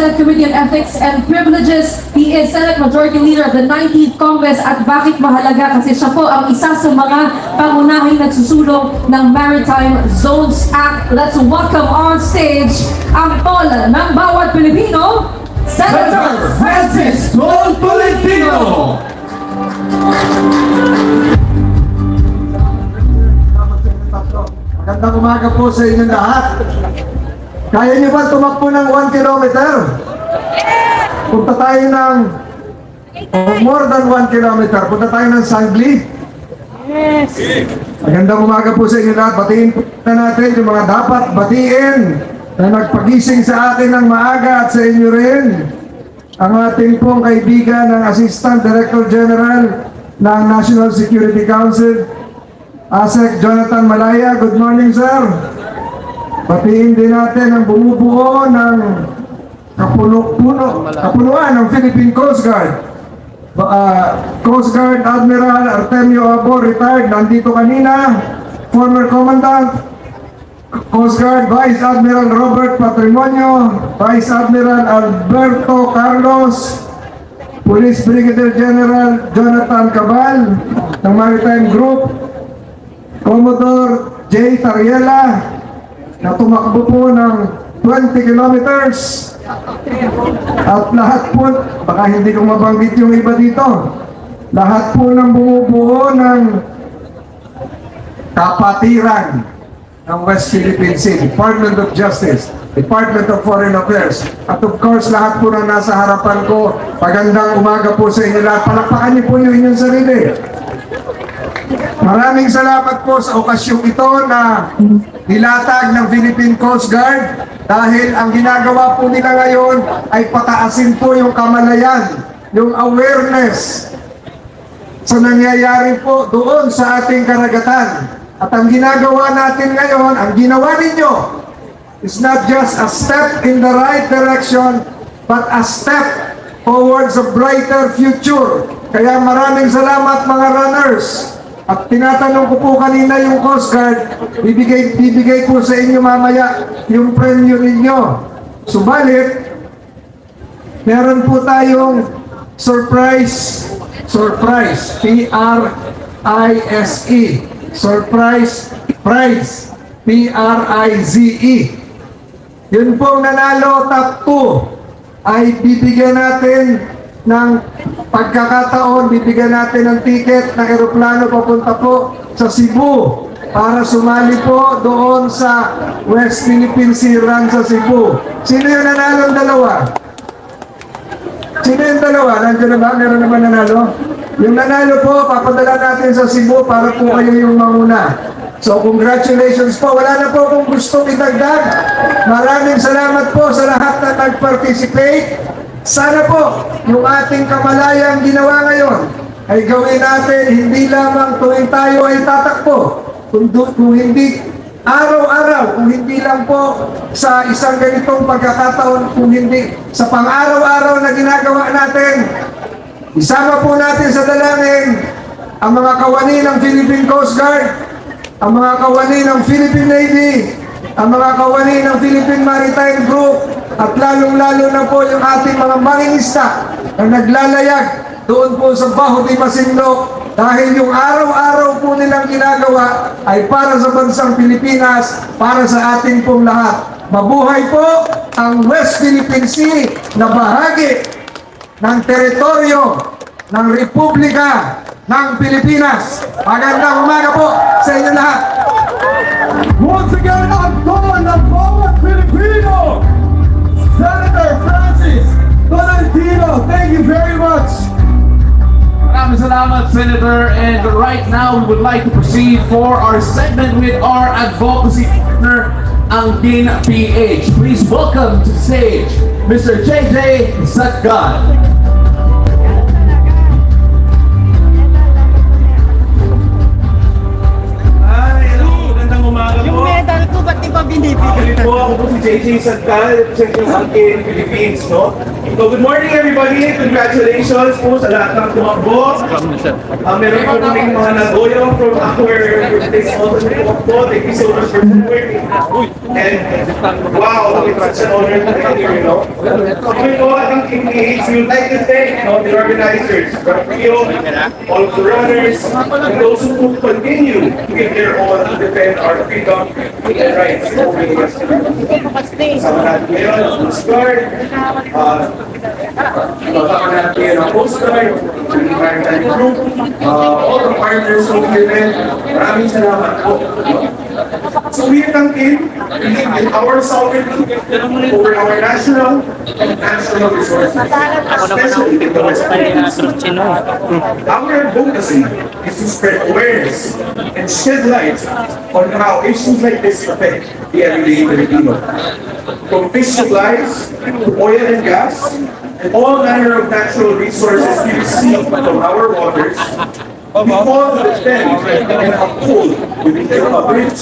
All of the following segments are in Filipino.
Senate Committee on Ethics and Privileges. He is Senate Majority Leader of the 19th Congress at bakit mahalaga kasi siya po ang isa sa mga pangunahing nagsusulong ng Maritime Zones Act. Let's welcome on stage ang tol ng bawat Pilipino, Senator Francis Tol Tolentino! Magandang umaga po sa inyong lahat. Kaya niyo ba tumakbo ng 1 kilometer? Punta tayo ng oh, more than 1 kilometer. Punta tayo ng Sangli. Yes. Magandang umaga po sa inyo lahat. Batiin po na natin yung mga dapat batiin na nagpagising sa atin ng maaga at sa inyo rin. Ang ating pong kaibigan ng Assistant Director General ng National Security Council, ASEC Jonathan Malaya, good morning sir. Batiin din natin ang bumubuo ng kapuno-puno, kapunuan ng Philippine Coast Guard. Ah, Coast Guard Admiral Artemio Abo, retired, nandito kanina. Former Commandant, Coast Guard Vice Admiral Robert Patrimonio, Vice Admiral Alberto Carlos, Police Brigadier General Jonathan Cabal ng Maritime Group, Commodore J. Tariela na tumakbo po ng 20 kilometers at lahat po, baka hindi ko mabanggit yung iba dito, lahat po ng bumubuo ng kapatiran ng West Philippine Sea, Department of Justice, Department of Foreign Affairs, at of course lahat po na nasa harapan ko, magandang umaga po sa inyo lahat. Palakpakan niyo po yung inyong sarili. Maraming salamat po sa okasyong ito na nilatag ng Philippine Coast Guard dahil ang ginagawa po nila ngayon ay pataasin po yung kamalayan, yung awareness sa nangyayari po doon sa ating karagatan. At ang ginagawa natin ngayon, ang ginawa ninyo is not just a step in the right direction, but a step towards a brighter future. Kaya maraming salamat mga runners. At tinatanong ko po kanina yung Coast Guard, bibigay, bibigay po sa inyo mamaya yung premyo ninyo. Subalit, meron po tayong surprise, surprise, P-R-I-S-E. Surprise prize, P-R-I-Z-E. Yun pong nanalo top 2 ay bibigyan natin ng pagkakataon, bibigyan natin ng ticket ng eroplano papunta po sa Cebu para sumali po doon sa West Philippine Sea Run sa Cebu. Sino yung nanalo dalawa? Sino yung dalawa? Nandiyan na ba? Meron naman nanalo? Yung nanalo po, papadala natin sa Cebu para po kayo yung mauna. So congratulations po. Wala na po kung gustong idagdag. Maraming salamat po sa lahat na nag-participate. Sana po yung ating kamalayang ginawa ngayon ay gawin natin hindi lamang tuwing tayo ay tatakbo, kung, du- kung hindi araw-araw, kung hindi lang po sa isang ganitong pagkakataon, kung hindi sa pang-araw-araw na ginagawa natin, isama po natin sa dalangin ang mga kawani ng Philippine Coast Guard, ang mga kawani ng Philippine Navy, ang mga kawani ng Philippine Maritime Group, at lalong-lalo na po yung ating mga mangingisda na naglalayag doon po sa Baho de Masinloc dahil yung araw-araw po nilang ginagawa ay para sa bansang Pilipinas, para sa ating pong lahat. Mabuhay po ang West Philippine Sea na bahagi ng teritoryo ng Republika ng Pilipinas. Magandang umaga po sa inyo lahat. Once again, ang Ton ng bawat Pilipino! Senator Francis Tolentino, thank you very much! Maraming salamat, Senator. And right now, we would like to proceed for our segment with our advocacy partner, ang DIN PH. Please welcome to the stage, Mr. JJ Satgan. Ay, hello. Magandang umaga po. Medal ko, ba't di ba binibigay? Ako po ako po si JJ Santal, representing ng Philippines, no? So good morning everybody! Congratulations po sa lahat ng tumakbo. Uh, meron po kaming mga nagoyo from our place also na tumakbo. Thank you so much for supporting. And wow, it's such an honor to be here. So kami po at ang KPH, we would like to thank know, the organizers, Rapio, all the runners, and those who continue to give their all to defend our freedom and rights. Kasama natin ngayon, Coast Guard, kasama natin ang Coast Guard, ang Maritime Group, all the partners of the event. Maraming salamat po. So we believe in our sovereignty over our national and national resources, especially in the West. Our advocacy is to spread awareness and shed light on how issues like this affect the everyday Filipino. From fish supplies to oil and gas, and all manner of natural resources we receive from our waters, fall to defend and uphold with rich,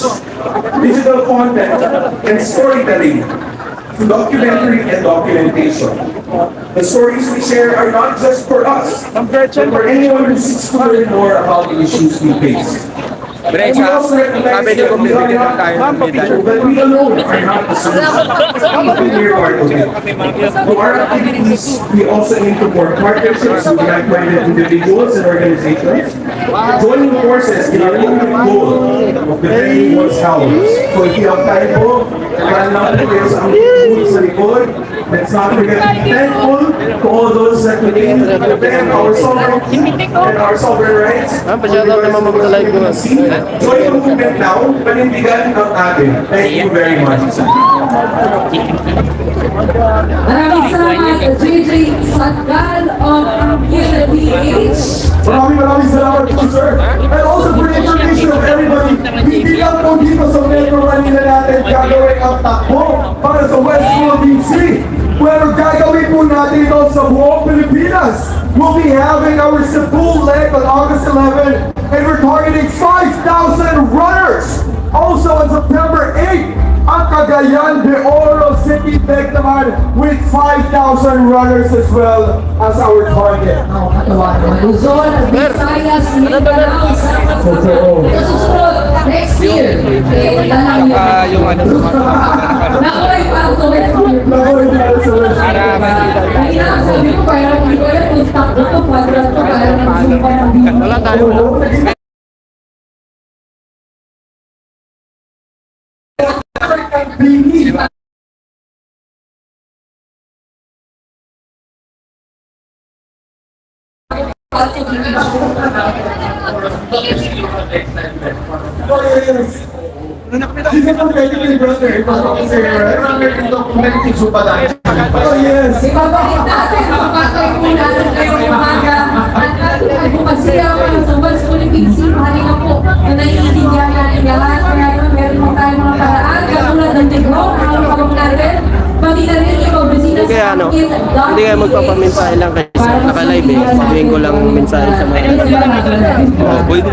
digital content, and storytelling to documentary and documentation. The stories we share are not just for us, but for anyone who seeks to learn more about the issues we face. Alone are not the solution. We are part of it. Through our activities, we also aim to form partnerships with like-minded individuals and organizations, joining forces in our ultimate goal of defending one's house. So if you have time po, kailangan lang po kayo sa aming sa likod. Let's not forget to be thankful to all those that continue to defend our sovereignty and our sovereign rights. Ah, pa-shoutout naman sa live ko. Join the movement now, panindigan ang atin. Thank you very much. Maraming salamat, JJ Sagal of PH. Maraming maraming salamat po, sir. And also for the information of everybody, hindi lang po dito sa Metro Manila natin gagawin ang takbo para sa West Philippine Sea. Pero gagawin po natin ito sa buong Pilipinas. We'll be having our Cebu leg on August 11 and we're targeting 5,000 runners. Also on September 8, ang Cagayan de Oro City naman with 5,000 runners as well as our target. Naman. Luzon, Visayas, Mindanao. Ito susunod, next year. Eh, tanang yun. yung ano, Naku, ay parang sa West Philippines. Naku, ay parang sa West Kaya nga, sabi ko, parang hindi ko alam kung takbo to, kwadrat to, parang nagsumpa ng bino. wala tayo. He's a competitive brother. Ito ako sir. Ito competitive supadaan. Oh yes. Ibabalik natin ang patay po natin ngayong umaga. At ating advokasya para sa West Philippine Sea. Halika po na naiintindihan natin lahat. Naman meron po tayong mga paraan. Katulad ng Negro, hawak natin. Pati na rin yung opisina sa ano, hindi kayo magpapamensahe lang kayo. Naka-live eh. Sabihin ko lang mensahe sa mga. Oo, pwede.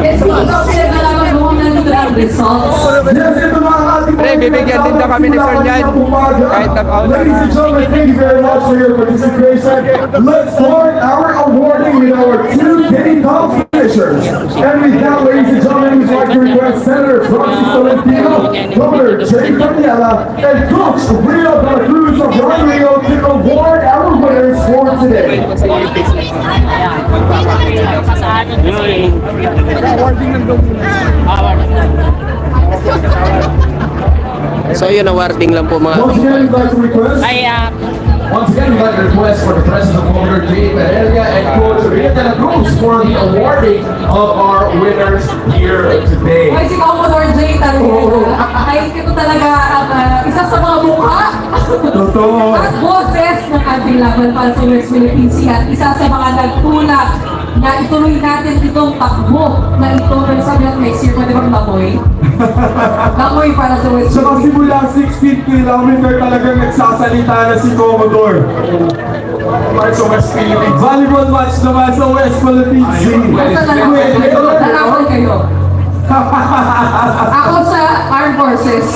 Results. Pre, bibigyan din daw kami ni Sir. Ladies and gentlemen, thank you very much for your participation. Let's start our awarding with our two day top finishers. And we that, ladies and gentlemen, we'd like to request Senator Francis Tolentino, Governor Jay Daniela, and Coach Rio de la Cruz of Run Rio to award our winners for today. So yun, awarding lang po mga. To request Once again, we'd like to request for the presence of Governor Jay Pereira and Coach Ria de la Cruz for the awarding of our winners here today. Ay, si Commodore J talaga. Ay, ito talaga ang ah, isa sa mga mukha. Totoo. At boses ng ating laban para sa West Philippine Sea at isa sa mga nagtulak na ituloy natin itong takbo na ito ng sabi next year, pwede bang bamoy? bamoy para sa West Saka simula 16 kilometer talagang nagsasalita na si Commodore. Para sa West Philippines. Volleyball match naman sa West Philippines. Basta kayo. Lalaban kayo. Ako sa Armed Forces.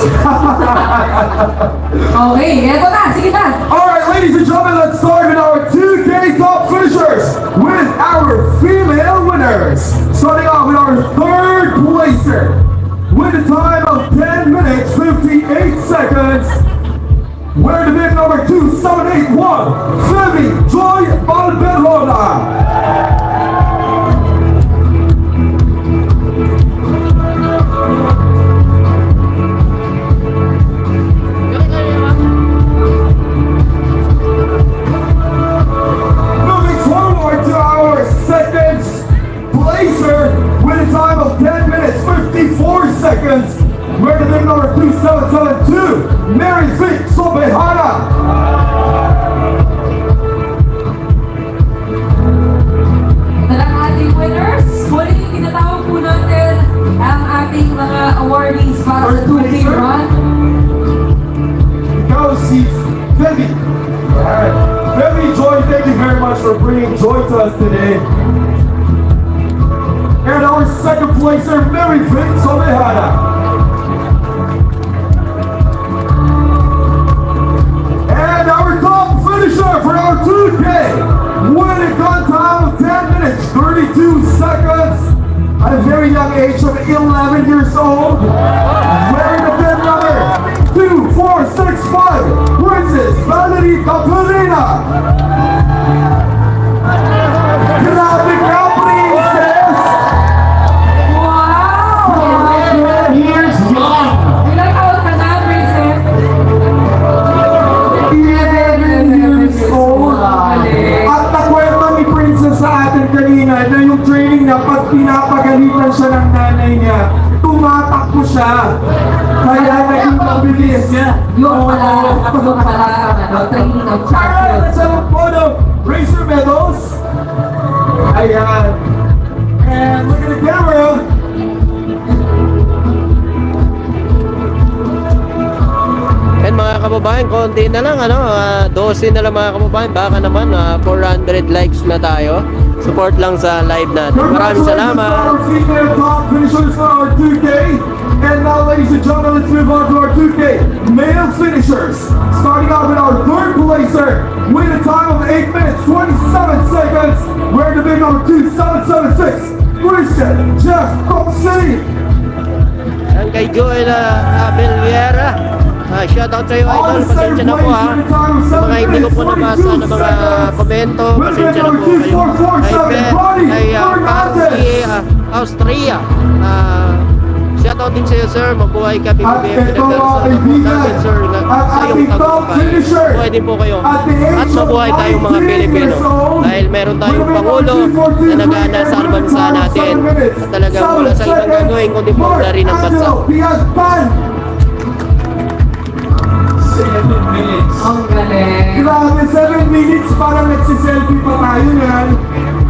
okay, eto na. Sige na. Alright, ladies and gentlemen, let's start with our 2K top finishers with our female winners. Starting off with our third placer with a time of 10 minutes 58 seconds. We're the bid number 2781, of 11 years old, wearing the bid number 2465, Princess Valerie Capulina. Grabe ka, princess! Wow! Years young. Ilang taon ka na, Princess? 11 years old. At nakwento ni Princess sa atin kanina na yung training niya, pag pinapagalitan siya ng siya. Kaya naging mabilis. Yung pala, yung pala, ang ano, training ng Alright, champion. let's have a photo. Raise your medals. Ayan. And look at the camera. And mga kababayan, konti na lang, ano, ah, 12 na lang mga kababayan. Baka naman, ah, 400 likes na tayo. Support lang sa live natin. Maraming salamat. Our female top finishers for our 2K. And now, ladies and gentlemen, let's move on to our 2K male finishers. Starting off with our third placer with a time of 8 minutes 27 seconds. We're the big number 2776, Christian Jeff Coxey. Yan kay Joel uh, Abel Vieira. Ah, shoutout sa iyo, idol. Pasensya na po ha. Sa mga hindi ko po nabasa ng mga komento, pasensya na po kayo. Kay Ben, kay uh, Pansy, ah, Austria. Ah, shoutout din sa iyo, sir. Mabuhay ka, At BBM. ito mga kaibigan, natin, sir, na, ang sa iyong ating top tagumpay. finisher. Mabuhay din po kayo. At mabuhay tayong mga 43 Pilipino. Dahil meron tayong Pangulo na nagana sa bansa natin. At talagang wala sa ibang gagawin kundi po na rin ang bansa. Ang galing. Grabe, 7 minutes parang nagsiselfie pa tayo yan.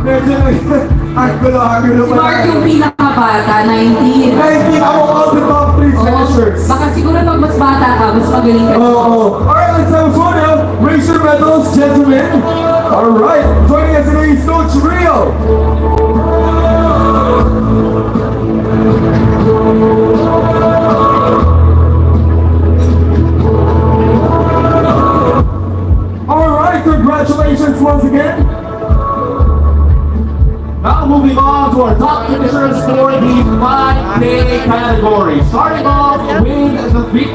Medyo ang gulo, ang gulo Si Mark yung pinakabata, 19. Ay, hindi ako all the top 3 Oo, finishers. baka siguro pag mas bata ka, mas magaling ka. Oh, oh. Alright, let's have a photo. Raise your medals, gentlemen. Alright, joining us today is Coach Rio. Alright, congratulations once again. Now moving on to our top finishers for the 5K category. Starting off with the big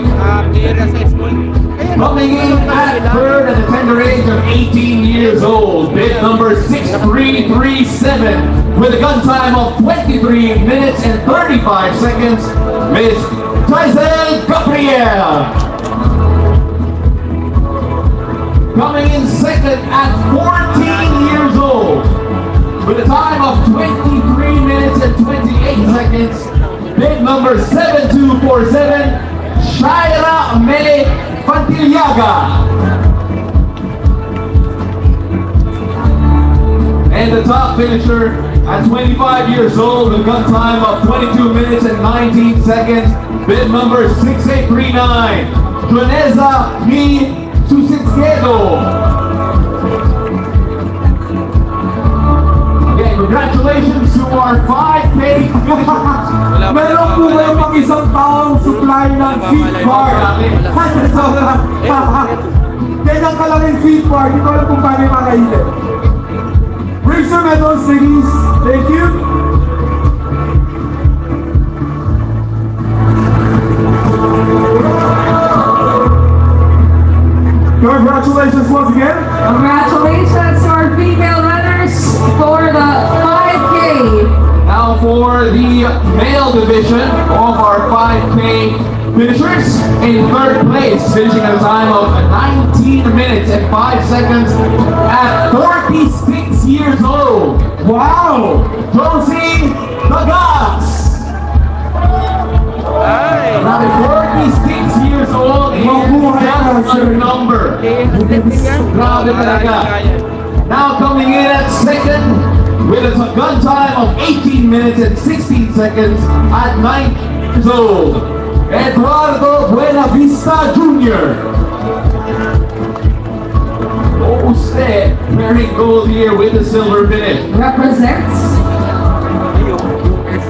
Coming in at third at the tender age of 18 years old, bid number 6337 with a gun time of 23 minutes and 35 seconds, Miss Giselle Gabriel. Coming in second at 14 years old with a time of 23 minutes and 28 seconds, bid number 7247, Shaira May Fantillaga. And the top finisher at 25 years old with a gun time of 22 minutes and 19 seconds, bid number 6839, Juaneza Mi Susitsquedo. Congratulations to our 5K finishers. meron po kayo pang isang taong supply ng feed bar. Ganyan kalaking feed bar, hindi ko alam kung paano yung makainin. Raise your medals, ladies. Thank you. Congratulations once again. Congratulations to our female for the 5K. Now for the male division of our 5K finishers in third place, finishing at a time of 19 minutes and 5 seconds at 46 years old. Wow! Josie Nagas! Ay! Grabe, 46 years old is Mabuhay ka, just a number. Tingnan. Grabe talaga. Now coming in at second with a gun time of 18 minutes and 16 seconds at 9 years old. Eduardo Buenavista Jr. Jose wearing gold here with the silver finish. Represents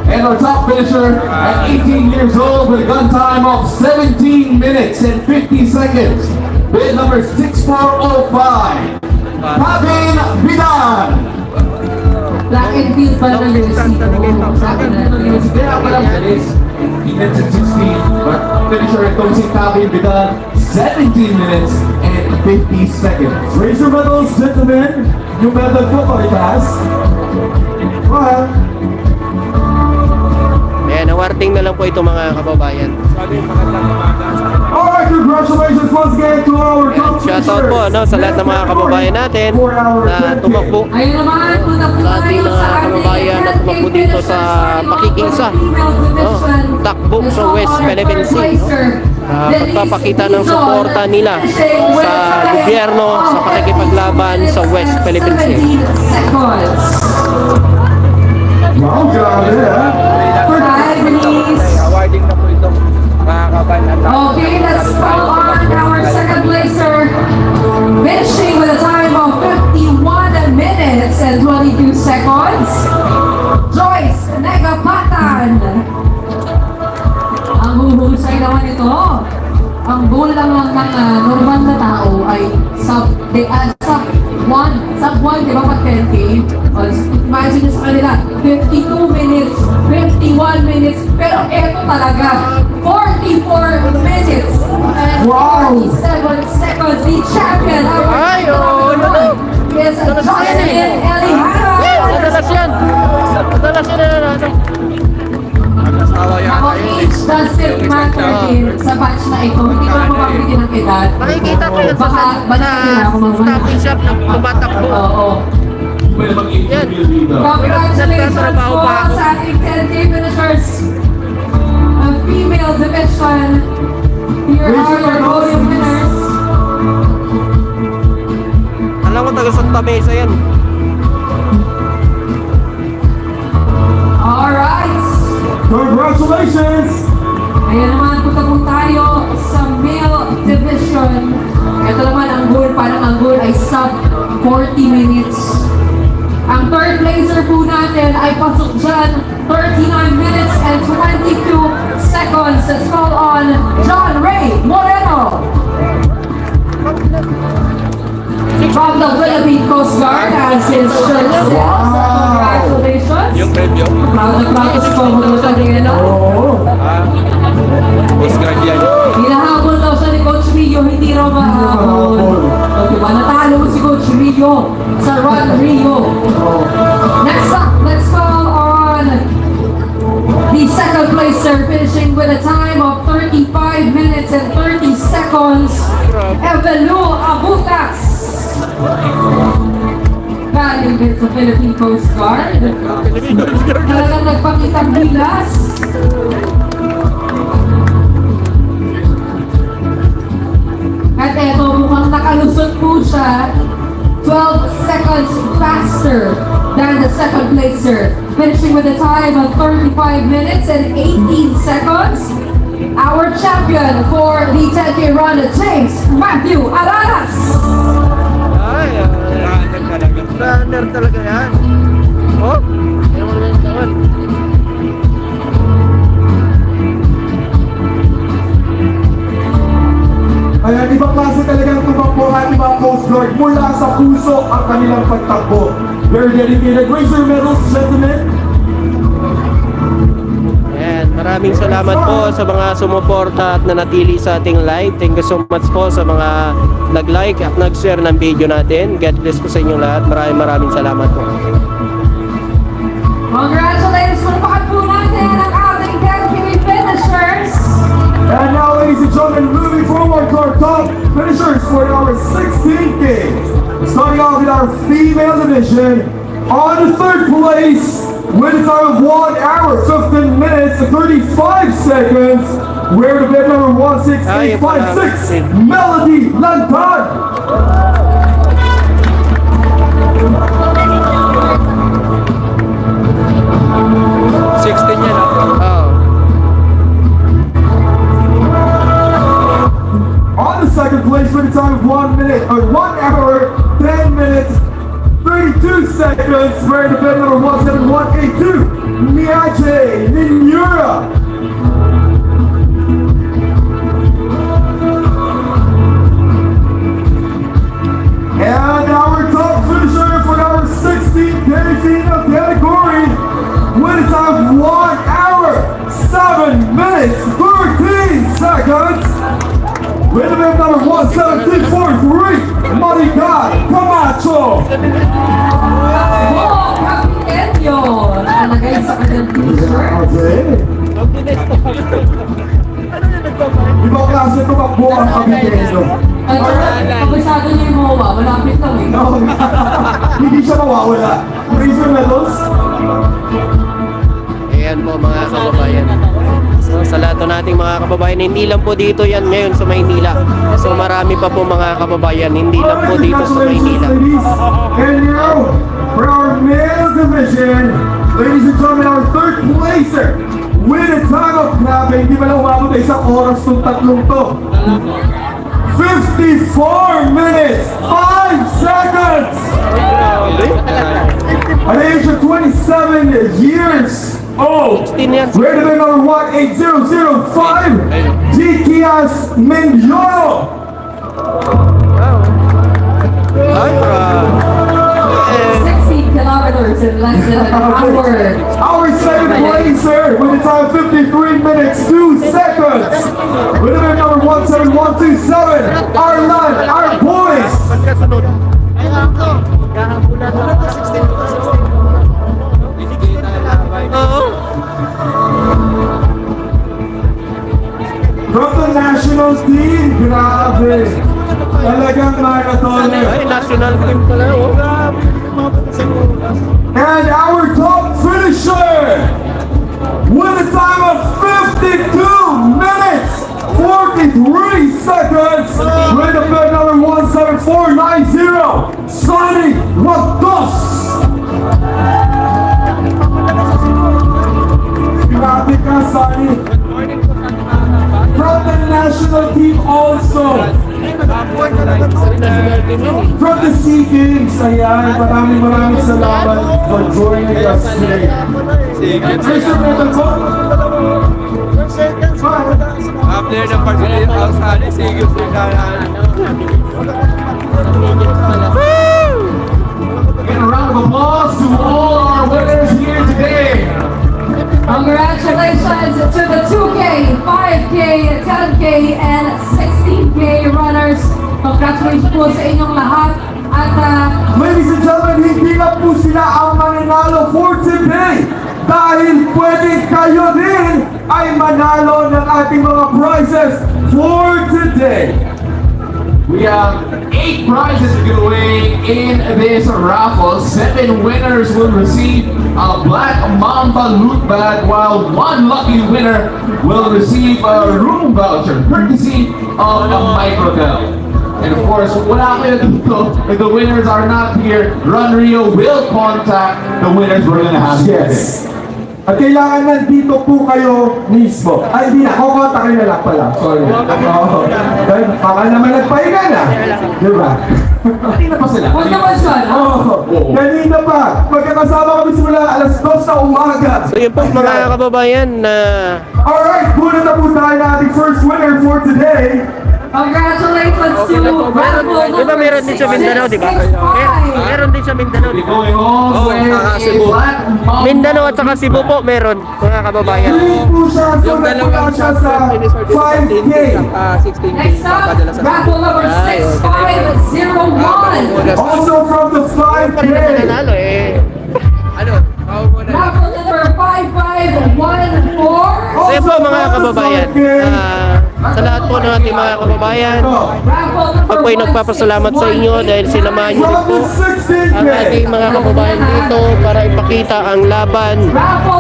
And our top finisher at 18 years old with a gun time of 17 minutes and 50 seconds with number 6405, Pavin Vidan. Black and Field pa ng Luisito. Sabi na ng Luisito. Kaya pala bilis. Minutes and 16, but finisher itong si Pavin Vidan, 17 minutes and 50 seconds. Raise your medals, gentlemen. Yung medal pakitaas. Go ahead. Ayan, awarding na lang po ito mga kababayan. Alright, congratulations once again to our top shoutout po ano, sa lahat ng mga kababayan natin na tumakbo Ayun naman, po Sa ating mga kababayan na tumakbo dito sa pakikisa. Oh, takbo sa West Philippine Sea, no? Ah, pagpapakita ng suporta nila sa gobyerno sa pakikipaglaban sa West Philippine Sea. Wow, grabe ha. Minutes. awarding na po ito mga kaban at Okay, let's call on our second placer. Finishing with a time of 51 minutes and 22 seconds. Joyce Negapatan. Ang huhusay naman ito. Ang goal lang ng mga normal na tao ay sub, de, ah, sub 1, sub 1, di ba pag 10K? O, imagine sa kanila, 52 minutes, 51 minutes, pero eto talaga, 44 minutes and Wow! 47 seconds, the champion, our yun na. is Jocelyn Elihara. Madalas yan! Madalas yan yan Ako age doesn't matter din sa batch na ito. Hindi ko mababigyan ng edad. Nakikita ko yan sa stopping shop na tumatakbo. Oo. Dito. Congratulations po sa ating 10K finishers. Female division. Here are your podium winners. Alam mo, taga Santa Mesa yan. Alright. Congratulations! Ayan naman, punta po tayo sa male division. Ito naman ang goal, parang ang goal ay sub 40 minutes. Ang third placer po natin ay pasok dyan, 39 Let's call on John Ray Moreno. From the Philippine Coast Guard as his shirt says. Congratulations. yung preview Proud na proud si Commodore Tadena. Oo. Coast Guard yan Hinahabol daw siya ni Coach Rio, hindi raw mahabol. Diba, natalo si Coach Rio sa Run Rio. Next up, the second placer finishing with a time of 35 minutes and 30 seconds. Evelu Abutas. Galing din sa Philippine Coast Guard. Talagang nagpakitang bilas. At eto, mukhang nakalusot po siya 12 seconds faster than the second placer, finishing with a time of 35 minutes and 18 seconds. Our champion for the 10K run, James Matthew Alalas. Ay, runner talaga. Talaga yan. Oh, naman lang naman. Ayan, ibang klase talagang tumakbo at ibang Coast Guard mula sa puso ang kanilang pagtakbo. Very dedicated. Raise your medals, gentlemen. Ayan, maraming salamat po sa mga sumuporta at nanatili sa ating live. Thank you so much po sa mga nag-like at nag-share ng video natin. God bless po sa inyo lahat. Maraming maraming salamat po. Congratulations! Palapakan po natin ang ating 10K finishers! And now, ladies and gentlemen, moving forward to our top finishers for our 16th game. Starting off with our female division. On the third place, with a time of 1 hour, 15 minutes, and 35 seconds, we're the bid number 16856, Melody Lantad. Sixteen yan ah. Oh. On the second place with a time of 1 minute, or 1 hour, 10 minutes, 32 seconds, we're the bid number 17182, Miache Ninura. And our top finisher for our 16th female category with time 1 hour, 7 minutes, 13 seconds. With number 17243, Maricar Camacho. Oh, Capitenyo! Nakalagay sa kanyang t-shirt. Okay. Ibang klase po ang kabitenyo. Ay, kabisado niya yung MOA. Malapit lang eh. No, hindi siya mawawala. Raise your medals. Ayan po mga kababayan. Sa lahat po nating mga kababayan, hindi lang po dito yan ngayon sa Maynila. So marami pa po mga kababayan, hindi lang po dito sa Maynila. Ladies. And now, for our male division, ladies and gentlemen, our third placer, with a time of clapping, hindi ba lang umabot isang oras itong tatlong to. 54 minutes, 5 seconds! At the age of 27 years old, 16 yan. we're the number 18005, Jikias Mendioro. Ay, grabe. 60 kilometers in less than an hour. Our second placer with a time 53 minutes, 2 seconds. With a minute number 17127, our line, our boys. From the national team, grabe. Talagang marathoner. Ay, national team pala. Oh. And our top finisher with a time of 52 minutes, 43 seconds with the bid number 17490, Sonny Watos. From the national team also. National team yun eh. From the SEA Games, ayan, maraming maraming salamat for joining us today. Raise your medal po. After ng Barcelona, outside, sige po Again, a round of applause to all our winners here today. Congratulations to the 2K, 5K, 10K, and 16K runners. Congratulations po sa inyong lahat. At uh, Ladies and gentlemen, hindi lang po sila ang mananalo for today. Dahil pwede kayo din ay manalo ng ating mga prizes for today. We have eight prizes to give away in this raffle. Seven winners will receive a Black Mamba loot bag, while one lucky winner will receive a room voucher, courtesy of a microdel. And of course, kayo dito. If the winners are not here, Run Rio will contact the winners we're gonna have here today. At kailangan nandito po kayo mismo. Ay, hindi na. Kukontakin na lang pala. Sorry. Oo. Dahil baka naman nagpahinga na. Di ba? Kanina pa sila. huwag naman siya. Oo. Kanina pa. Magkakasama kami simula alas 2 na umaga. So yun po mga kababayan na Alright, kuna na po tayo na ating first winner for today. Congratulations to Bravo Di ba meron din sa Mindanao, di ba? Mer- meron din sa Mindanao, di ba? Oh, ah, a Cebu. Mindanao at saka Cebu po meron, mga kababayan. Yung dalawang siya shot sa sa finisher dito sa 5K. 10K, ah, 16K Next up, Bravo number Ay, okay. 6501. Also from the Pa rin na 5K. nanalo eh. Ano? Ako muna. Bravo number 5514. So yun po mga kababayan, ah, sa lahat po ng ating mga kababayan, ako ay nagpapasalamat sa inyo dahil sinamahan niyo po the 16K. Ang ating mga kababayan dito para ipakita ang laban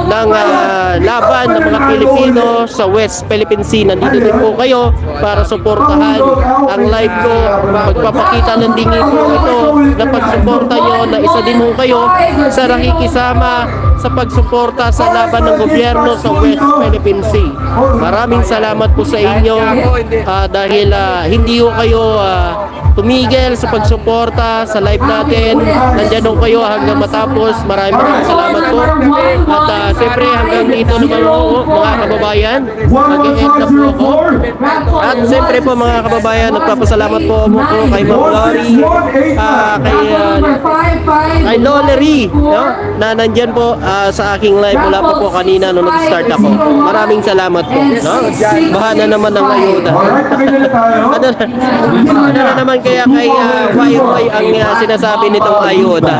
ng ah, laban ng mga Pilipino sa West Philippine Sea. Nandito din po kayo para suportahan ang live ko. Magpapakita ng dingi ko ito na pagsuporta nyo na isa din mo kayo sa nakikisama sa pagsuporta sa laban ng gobyerno sa West Philippine Sea. Maraming salamat po sa inyo ah, dahil ah, hindi ko kayo ah, tumigil sa pagsuporta sa live natin. Nandiyan ho kayo hanggang matapos. Maraming maraming salamat po. At uh, siyempre hanggang dito naman po mga kababayan. Mag-end na po ako. At siyempre po mga kababayan, nagpapasalamat po mo po kay Ma'am Lori, ah, kay, ah, kay Lolery, no? na nandyan po ah, sa aking live mula po po kanina nung nag-start ako. Maraming salamat po. No? Bahana naman ng ayuda. Na. Ano, ano na naman kaya kay uh, ang uh, sinasabi nitong ayuda?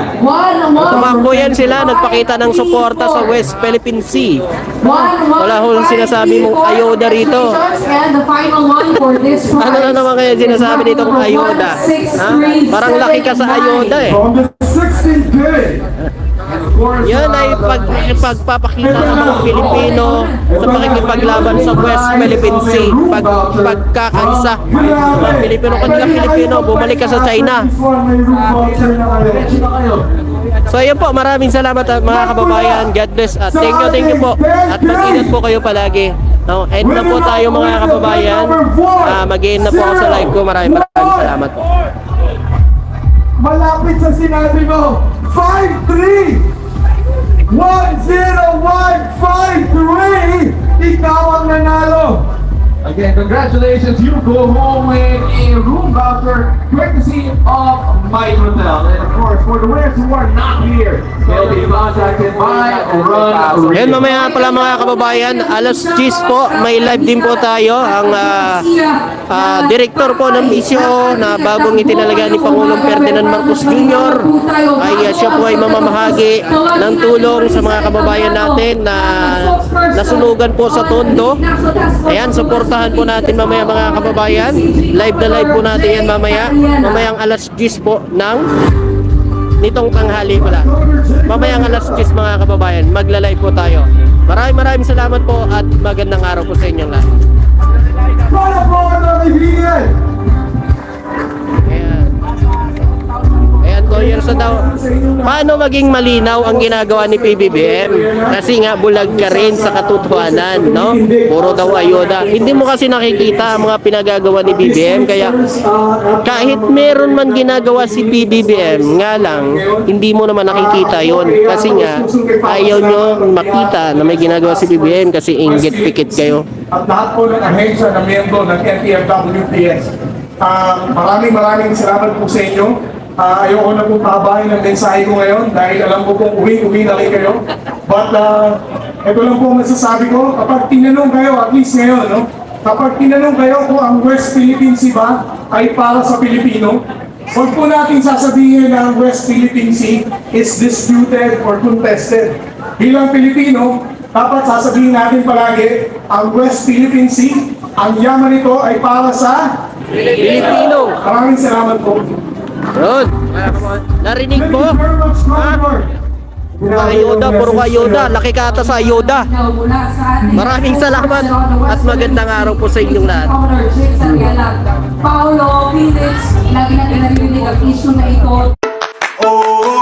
Tumakbo yan sila, nagpakita ng suporta sa West Philippine Sea. Wala ho sinasabi mong ayuda rito. Ano na naman kaya sinasabi nitong ayuda? Ha? Parang laki ka sa ayuda eh. From the 16K. Yan ay pag, pagpapakita ng mga Pilipino sa pakikipaglaban sa West Philippine Sea. Pag, pagkakaisa. Mga Pilipino, kung ka Pilipino, bumalik ka sa China. So ayun po, maraming salamat at mga kababayan. God bless at thank you, thank you po. At mag-ingat po kayo palagi. No, end na po tayo mga kababayan. Ah, mag-end na po ako sa live ko. Maraming maraming salamat po. Malapit sa sinabi mo. 5-3! 1-0-1-5-3! Ikaw ang nanalo! Again, congratulations. You go home with a room voucher courtesy of My Hotel. And of course, for the winners who are not here, they'll be contacted by Run Yan mamaya pala mga kababayan, alas 10 po, may live din po tayo. Ang ah, ah, direktor po ng misyo na bagong itinalaga ni Pangulong Ferdinand Marcos Jr. ay ah, siya po ay mamamahagi ng tulong sa mga kababayan natin na nasunugan po sa Tondo. Ayan, suportahan po natin mamaya mga kababayan. Live na live po natin yan mamaya. Mamayang alas 10 po ng nitong tanghali pala. Mamayang alas 10 mga kababayan, magla-live po tayo. Maraming maraming salamat po at magandang araw po sa inyong lahat. Para po mga kaibigan! 2 years na daw. Paano maging malinaw ang ginagawa ni PBBM? Kasi nga bulag ka rin sa katotohanan, no? Puro daw ayoda. Hindi mo kasi nakikita ang mga pinagagawa ni BBM kaya kahit meron man ginagawa si PBBM, nga lang hindi mo naman nakikita 'yon kasi nga ayaw nyo makita na may ginagawa si BBM kasi inggit pikit kayo. At lahat po ng ahensya na miyembro ng NTFWPS. Uh, ah, maraming maraming salamat po sa inyo. Ah, ayoko na pong pabahin ng mensahe ko ngayon dahil alam ko pong uwi-uwi na rin kayo. But uh, ito lang po ang masasabi ko, kapag tinanong kayo, at least ngayon, no? kapag tinanong kayo kung ang West Philippine Sea ba ay para sa Pilipino, huwag po natin sasabihin na ang West Philippine Sea is disputed or contested. Bilang Pilipino, dapat sasabihin natin palagi, ang West Philippine Sea, ang yaman nito ay para sa Pilipino! Maraming salamat po. Yun. Narinig much, Ha? Puro ayuda, puro ayuda. Laki ka ata sa ayuda. Maraming salamat at magandang araw po sa inyong lahat. Paolo Felix, lagi natin narinig ang issue na ito Oh,